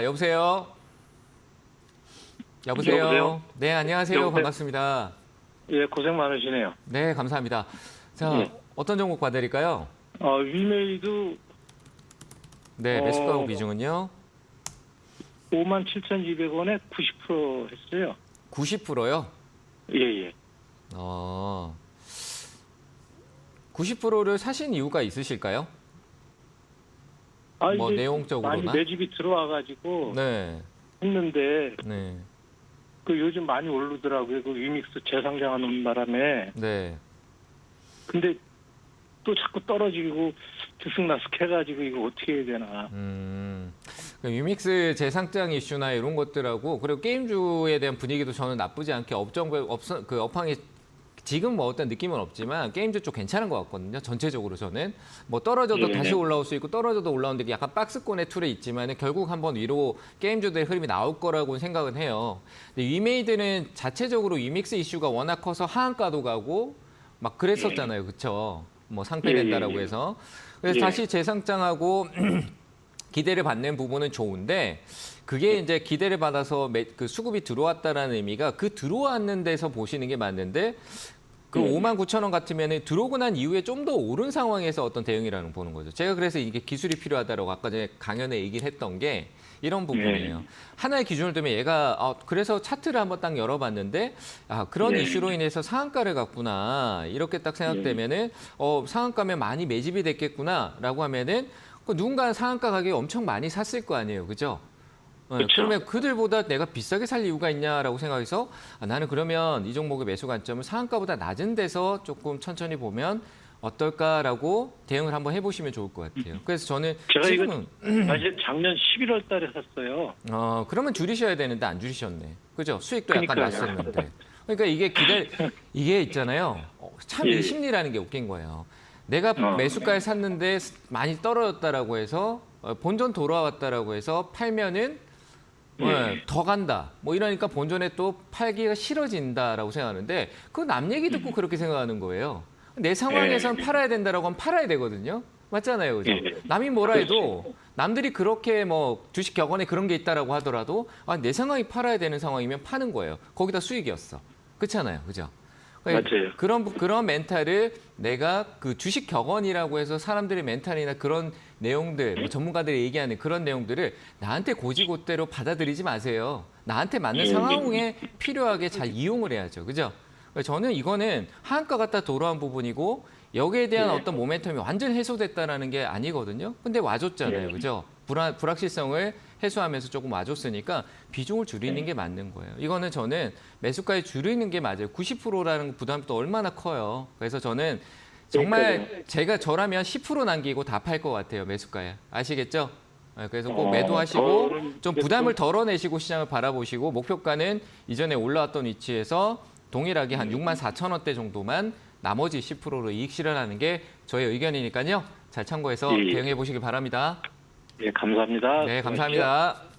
아, 여보세요? 여보세요? 여보세요? 네, 안녕하세요. 여보세요? 반갑습니다. 예, 고생 많으시네요. 네, 감사합니다. 자, 네. 어떤 종목 봐드릴까요? 어, 위메이드 네, 어. 매수 가격 비중은요? 57,200원에 90% 했어요. 90%요? 예, 예. 어. 90%를 사신 이유가 있으실까요? 아, 뭐 이제 내용적으로나? 많이 매집이 들어와가지고 네. 했는데 네. 그 요즘 많이 오르더라고요. 그 위믹스 재상장하는 바람에. 네. 근데 또 자꾸 떨어지고 들쑥날쑥 해가지고 이거 어떻게 해야 되나. 음. 그 유믹스 재상장 이슈나 이런 것들하고 그리고 게임주에 대한 분위기도 저는 나쁘지 않게 업종 업, 그 업황이 지금 뭐 어떤 느낌은 없지만 게임주 쪽 괜찮은 것 같거든요. 전체적으로 저는 뭐 떨어져도 예. 다시 올라올 수 있고 떨어져도 올라오는데 약간 박스권의 툴에 있지만 결국 한번 위로 게임주들의 흐름이 나올 거라고 생각은 해요. 근데 위메이드는 자체적으로 위믹스 이슈가 워낙 커서 하한가도 가고 막 그랬었잖아요. 그렇죠? 뭐 상패된다라고 예, 예, 예. 해서 그래서 예. 다시 재상장하고 기대를 받는 부분은 좋은데 그게 이제 기대를 받아서 매- 그 수급이 들어왔다라는 의미가 그 들어왔는 데서 보시는 게 맞는데 그 네. 5만 9천 원 같으면 들어오고 난 이후에 좀 더 오른 상황에서 어떤 대응이라는 걸 보는 거죠. 제가 그래서 이게 기술이 필요하다라고 아까 전에 강연에 얘기를 했던 게 이런 부분이에요. 네. 하나의 기준을 두면 얘가 아, 그래서 차트를 한번 딱 열어봤는데 아 그런 네. 이슈로 인해서 상한가를 갔구나 이렇게 딱 생각되면은 어 상한가면 많이 매집이 됐겠구나라고 하면은 그 누군가는 상한가 가격에 엄청 많이 샀을 거 아니에요, 그죠? 네. 그러면 그들보다 내가 비싸게 살 이유가 있냐라고 생각해서 아, 나는 그러면 이 종목의 매수 관점을 상한가보다 낮은 데서 조금 천천히 보면 어떨까라고 대응을 한번 해보시면 좋을 것 같아요. 그래서 저는 제가 지금은 사실 작년 11월 달에 샀어요. 어 그러면 줄이셔야 되는데 안 줄이셨네. 그죠? 수익도 약간 그러니까요. 났었는데. 그러니까 이게 기대 이게 있잖아요. 어, 참 예. 이 심리라는 게 웃긴 거예요. 내가 어. 매수가에 샀는데 많이 떨어졌다라고 해서 어, 본전 돌아왔다라고 해서 팔면은 예. 네, 더 간다. 뭐 이러니까 본전에 또 팔기가 싫어진다라고 생각하는데 그 남 얘기 듣고 그렇게 생각하는 거예요. 내 상황에선 예. 팔아야 된다라고 하면 팔아야 되거든요. 맞잖아요, 그죠? 예. 남이 뭐라 해도 남들이 그렇게 뭐 주식 격언에 그런 게 있다라고 하더라도 아, 내 상황이 팔아야 되는 상황이면 파는 거예요. 거기다 수익이었어. 그렇잖아요, 그죠? 그러니까 맞아요. 그런 그런 멘탈을 내가 그 주식 격언이라고 해서 사람들의 멘탈이나 그런 내용들, 뭐 전문가들이 얘기하는 그런 내용들을 나한테 고지고대로 받아들이지 마세요. 나한테 맞는 예. 상황에 필요하게 잘 이용을 해야죠, 그죠? 그래서 저는 이거는 하한가 갖다 돌아온 부분이고 여기에 대한 예. 어떤 모멘텀이 완전 해소됐다라는 게 아니거든요. 근데 와줬잖아요, 예. 그죠? 불안, 불확실성을 해소하면서 조금 와줬으니까 비중을 예. 줄이는 게 맞는 거예요. 이거는 저는 매수가에 줄이는 게 맞아요. 90%라는 부담도 얼마나 커요. 그래서 저는 정말 제가 저라면 10% 남기고 다 팔 것 같아요. 매수가에. 아시겠죠? 네, 그래서 꼭 어, 매도하시고 좀 부담을 덜어내시고 시장을 바라보시고 목표가는 이전에 올라왔던 위치에서 동일하게 한 6만 4천 원대 정도만 나머지 10%로 이익 실현하는 게 저의 의견이니까요. 잘 참고해서 예, 예. 대응해 보시기 바랍니다. 예, 감사합니다. 네, 감사합니다.